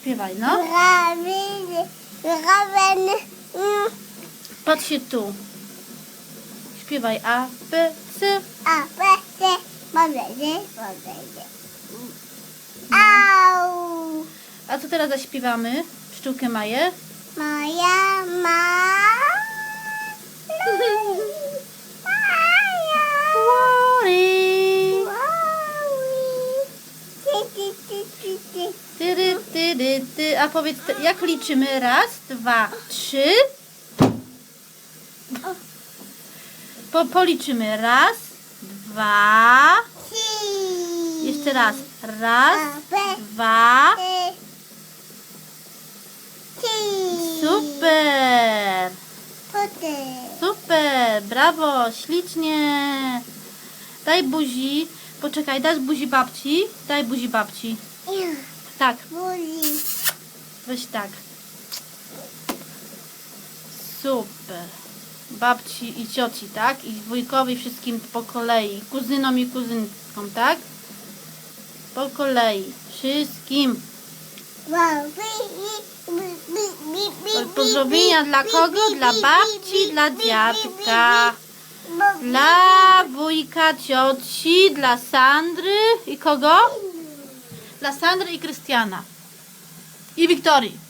Śpiewaj, no. Patrz się tu. Śpiewaj A, B, C. a, B, C, powiedzieć. Au! A co teraz zaśpiewamy? Pszczółkę Maję. Moja ma... Maja! Worry. Wowi! Ty, ty, ty, ty, ty. A powiedz, jak liczymy? Raz, dwa, trzy. Po, policzymy. Raz, dwa. Jeszcze raz. Raz, dwa. Super. Super. Brawo. Ślicznie. Daj buzi. Poczekaj, dasz buzi babci? Daj buzi babci. Tak, weź tak. Super. Babci i cioci, tak? I wujkowi wszystkim po kolei. Kuzynom i kuzynkom, tak? Po kolei. Wszystkim. Pozdrowienia dla kogo? Dla babci, dla dziadka. Dla wujka, cioci, dla Sandry i kogo? Dla Sandry i Krystiana. I Wiktorii.